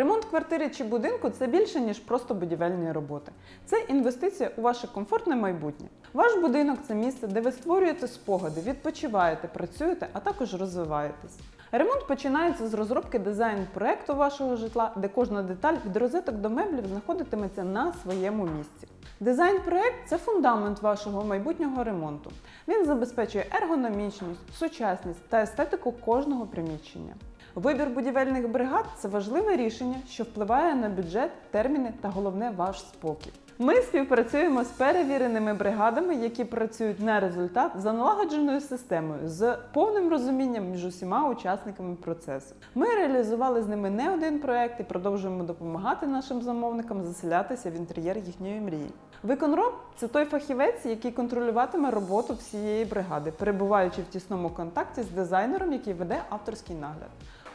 Ремонт квартири чи будинку це більше, ніж просто будівельні роботи. Це інвестиція у ваше комфортне майбутнє. Ваш будинок це місце, де ви створюєте спогади, відпочиваєте, працюєте, а також розвиваєтесь. Ремонт починається з розробки дизайн-проекту вашого житла, де кожна деталь від розеток до меблів знаходитиметься на своєму місці. Дизайн-проект це фундамент вашого майбутнього ремонту. Він забезпечує ергономічність, сучасність та естетику кожного приміщення. Вибір будівельних бригад це важливе рішення, що впливає на бюджет, терміни та головне ваш спокій. Ми співпрацюємо з перевіреними бригадами, які працюють на результат за налагодженою системою з повним розумінням між усіма учасниками процесу. Ми реалізували з ними не один проект і продовжуємо допомагати нашим замовникам заселятися в інтер'єр їхньої мрії. Виконроб це той фахівець, який контролюватиме роботу всієї бригади, перебуваючи в тісному контакті з дизайнером, який веде авторський нагляд.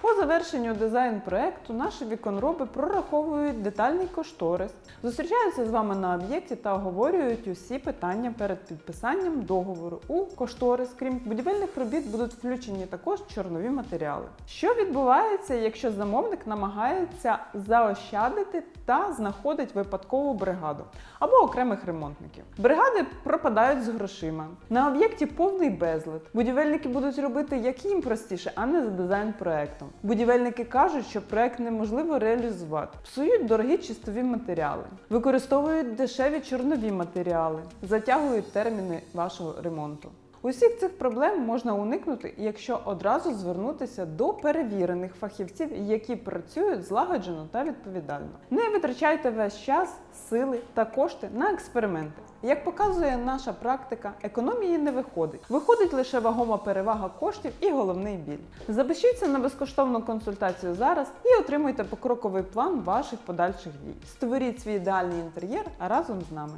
По завершенню дизайн-проекту наші віконроби прораховують детальний кошторис, зустрічаються з вами на об'єкті та оговорюють усі питання перед підписанням договору. У кошторис, крім будівельних робіт, будуть включені також чорнові матеріали. Що відбувається, якщо замовник намагається заощадити та знаходить випадкову бригаду або окремих ремонтників? Бригади пропадають з грошима. На об'єкті повний безлад. Будівельники будуть робити як їм простіше, а не за дизайн-проектом. Будівельники кажуть, що проект неможливо реалізувати, псують дорогі чистові матеріали, використовують дешеві чорнові матеріали, затягують терміни вашого ремонту. Усіх цих проблем можна уникнути, якщо одразу звернутися до перевірених фахівців, які працюють злагоджено та відповідально. Не витрачайте весь час, сили та кошти на експерименти. Як показує наша практика, економії не виходить. Виходить лише вагома перевага коштів і головний біль. Запишіться на безкоштовну консультацію зараз і отримуйте покроковий план ваших подальших дій. Створіть свій ідеальний інтер'єр разом з нами.